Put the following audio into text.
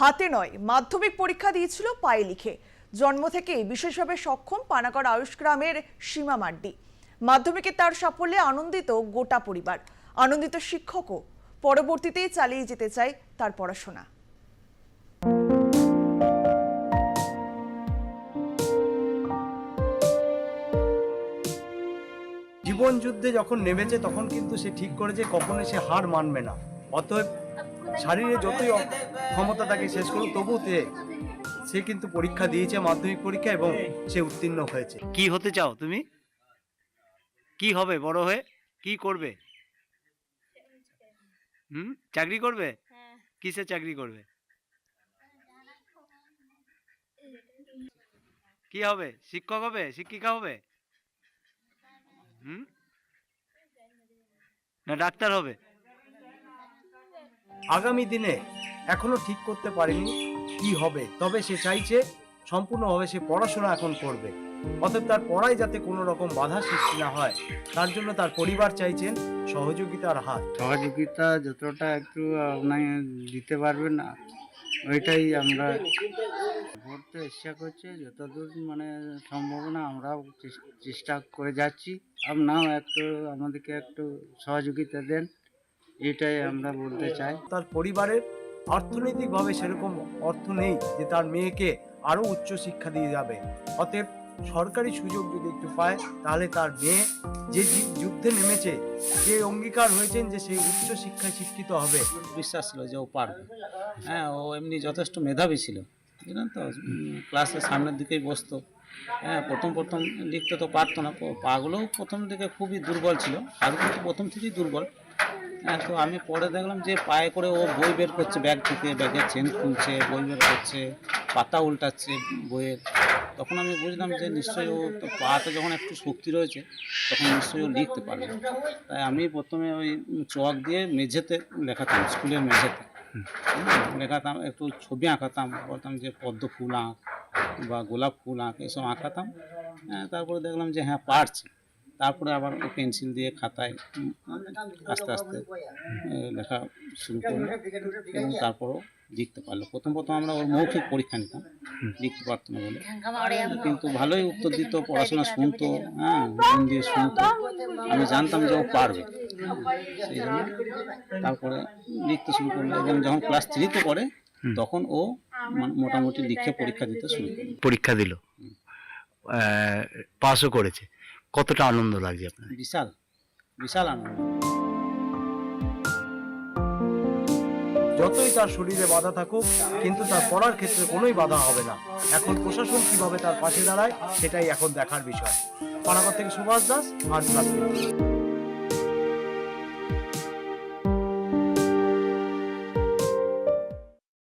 হাতে নয়, মাধ্যমিক পরীক্ষা দিয়েছিল পায়ে লিখে। জন্ম থেকেই বিশেষভাবে সক্ষম পানাগড় আয়ুষ গ্রামের সীমা মাড্ডি। মাধ্যমিকে তার সাফল্যে আনন্দিত গোটা পরিবার। আনন্দিত শিক্ষকও। পরবর্তীতে চালিয়ে যেতে চায় তার পড়াশোনা। জীবন যুদ্ধে যখন নেমেছে তখন কিন্তু সে ঠিক করেছে কখনো সে হার মানবে না। অতএব শারীরে যতই ক্ষমতা তাকে শেষ করুক তবু সে কিন্তু পরীক্ষা দিয়েছে মাধ্যমিক পরীক্ষা এবং সে উত্তীর্ণ হয়েছে। কি হতে চাও তুমি? কি হবে বড় হয়ে? কি করবে? হুম? চাকরি করবে? হ্যাঁ। কিসে চাকরি করবে? কি হবে? শিক্ষক হবে? শিক্ষিকা হবে? হুম? না ডাক্তার হবে? আগামী দিনে এখনও ঠিক করতে পারেনি কি হবে, তবে সে চাইছে সম্পূর্ণভাবে সে পড়াশোনা এখন করবে। অতএব তার পড়ায় যাতে কোনো রকম বাধা সৃষ্টি না হয়, তার জন্য তার পরিবার চাইছেন সহযোগিতার হাত। সহযোগিতা যতটা একটু দিতে পারবেন না, ওইটাই আমরা পড়তে ইচ্ছা করছে। যতদূর মানে সম্ভাবনা আমরাও চেষ্টা করে যাচ্ছি। আপনারাও একটু আমাদেরকে একটু সহযোগিতা দেন। এটাই আমরা বলতে চাই। তার পরিবারের অর্থনৈতিকভাবে সেরকম অর্থ নেই যে তার মেয়েকে আরও উচ্চ শিক্ষা দিয়ে যাবে। অতএব সরকারি সুযোগ যদি একটু পায় তাহলে তার মেয়ে যে যুদ্ধে নেমেছে যে অঙ্গীকার হয়েছেন যে সেই উচ্চ শিক্ষায় শিক্ষিত হবে। বিশ্বাস ছিল যে ও পারবে। হ্যাঁ ও এমনি যথেষ্ট মেধাবী ছিল। বুঝলেন তো? ক্লাসের সামনের দিকেই বসতো। হ্যাঁ প্রথম প্রথম লিখতে তো পারতো না। প- পাগুলোও প্রথম দিকে খুবই দুর্বল ছিল। আর কিন্তু প্রথম থেকেই দুর্বল। তো আমি পরে দেখলাম যে পায়ে করে ও বই বের করছে ব্যাগ থেকে ব্যাগের চেন খুলছে বই বের করছে পাতা উল্টাচ্ছে বইয়ের। তখন আমি বুঝলাম যে নিশ্চয়ই ও তো পাতে যখন একটু শক্তি রয়েছে তখন নিশ্চয়ই ও লিখতে পারবে। তাই আমি প্রথমে ওই চক দিয়ে মেঝেতে লেখাতাম স্কুলের মেঝেতে। লেখাতাম একটু ছবি আঁকাতাম বলতাম যে পদ্ম ফুল আঁক বা গোলাপ ফুল আঁক এসব আঁকাতাম। হ্যাঁ, তারপরে দেখলাম যে হ্যাঁ পারছে। তারপরে আবার পেন্সিল দিয়ে খাতায় আস্তে আস্তে লেখা শুরু করল এবং তারপরও লিখতে পারল। প্রথম প্রথম আমরা ওর মৌখিক পরীক্ষা নিতাম লিখতে পারতো না বলে। কিন্তু ভালোই উত্তর দিত পড়াশোনা শুনতো হ্যাঁ মন দিয়ে শুনতো। আমি জানতাম যে ও পারবে। সেই জন্য তারপরে লিখতে শুরু করল এবং যখন ক্লাস থ্রিতে পড়ে তখন ও মোটামুটি লিখে পরীক্ষা দিতে শুরু করল। পরীক্ষা দিল। পাসও করেছে। কতটা আনন্দ লাগছে আপনার? বিশাল বিশাল আনন্দ। যতই তার শরীরে বাধা থাকুক কিন্তু তার পড়ার ক্ষেত্রে কোনোই বাধা হবে না। এখন প্রশাসন কীভাবে তার পাশে দাঁড়ায় সেটাই এখন দেখার বিষয়। পানাগর থেকে সুভাষ দাস আর